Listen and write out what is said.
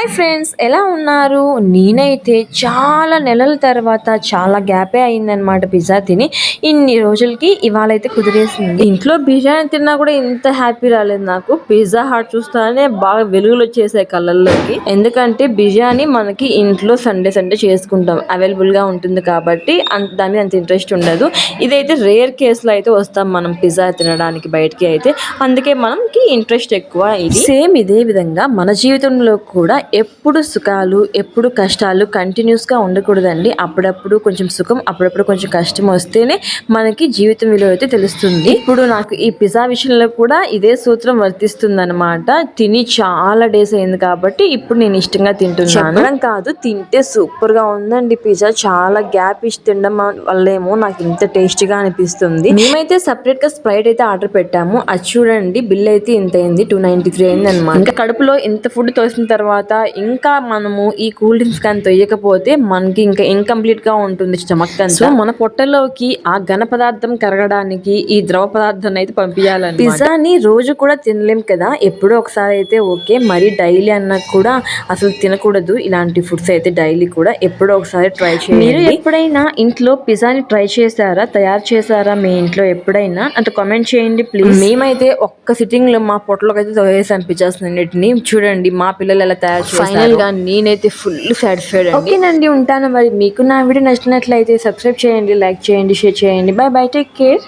Hi friends ఎలా ఉన్నారు? నేనైతే చాలా నెలల తర్వాత చాలా గ్యాపే అయిందనమాట పిజ్జా తిని. ఇన్ని రోజులకి ఇవాళ అయితే కుదిరేసింది. ఇంట్లో బిర్యానీ తిన్నా కూడా ఇంత హ్యాపీ రాలేదు నాకు. పిజ్జా హాట్ చూస్తానే బాగా వెలుగులు వచ్చేసాయి కళ్ళల్లోకి. ఎందుకంటే బిర్యానీ మనకి ఇంట్లో సండే సండే చేసుకుంటాం. అవైలబుల్గా ఉంటుంది కాబట్టి అంత దాని అంత ఇంట్రెస్ట్ ఉండదు. ఇదైతే రేర్ కేసులో అయితే వస్తాం మనం పిజ్జా తినడానికి బయటికి అయితే. అందుకే మనకి ఇంట్రెస్ట్ ఎక్కువ ఇది. సేమ్ ఇదే విధంగా మన జీవితంలో కూడా ఎప్పుడు సుఖాలు ఎప్పుడు కష్టాలు కంటిన్యూస్గా ఉండకూడదండి. అప్పుడప్పుడు కొంచెం సుఖం అప్పుడప్పుడు కొంచెం కష్టం వస్తేనే మనకి జీవితం విలువ అయితే తెలుస్తుంది. ఇప్పుడు నాకు ఈ పిజ్జా విషయంలో కూడా ఇదే సూత్రం వర్తిస్తుంది అనమాట తిని చాలా డేస్ అయింది కాబట్టి ఇప్పుడు నేను ఇష్టంగా తింటున్నాను. చెప్పడం కాదు తింటే సూపర్గా ఉందండి పిజ్జా. చాలా గ్యాప్ ఇచ్చి తినడం వల్లేమో నాకు ఇంత టేస్టీగా అనిపిస్తుంది. మేమైతే సపరేట్గా స్ప్రైట్ అయితే ఆర్డర్ పెట్టాము. అది చూడండి బిల్ అయితే ఇంత అయింది టూ నైన్టీ త్రీ అయింది అనమాట ఇంకా కడుపులో ఇంత ఫుడ్ తోసిన తర్వాత ఇంకా మనము ఈ కూల్ డ్రింక్స్ కానీ తొయ్యకపోతే మనకి ఇంకా ఇన్కంప్లీట్గా ఉంటుంది స్టమక్ సో మన పొట్టలోకి ఆ ఘన పదార్థం కరగడానికి ఈ ద్రవ పదార్థాన్ని అయితే పంపించాలని పిజ్జాని రోజు కూడా తినలేం కదా. ఎప్పుడో ఒకసారి అయితే ఓకే. మరి డైలీ అన్నా కూడా అసలు తినకూడదు. ఇలాంటి ఫుడ్స్ అయితే డైలీ కూడా ఎప్పుడో ఒకసారి ట్రై చేయండి. మీరు ఎప్పుడైనా ఇంట్లో పిజ్జాని ట్రై చేశారా? తయారు చేశారా మీ ఇంట్లో ఎప్పుడైనా? అంటే కామెంట్ చేయండి ప్లీజ్ మేమైతే ఒక్క సిట్టింగ్లో మా పొట్టలోకి అయితే తోసేసాం అన్నిటిని. చూడండి మా పిల్లలు ఎలా తయారు ఫైనల్గా నేనైతే ఫుల్ సాటిస్ఫైడ్ ఓకేనండి ఉంటాను మరి. మీకు నా వీడియో నచ్చినట్లయితే సబ్స్క్రైబ్ చేయండి లైక్ చేయండి షేర్ చేయండి. By bye take care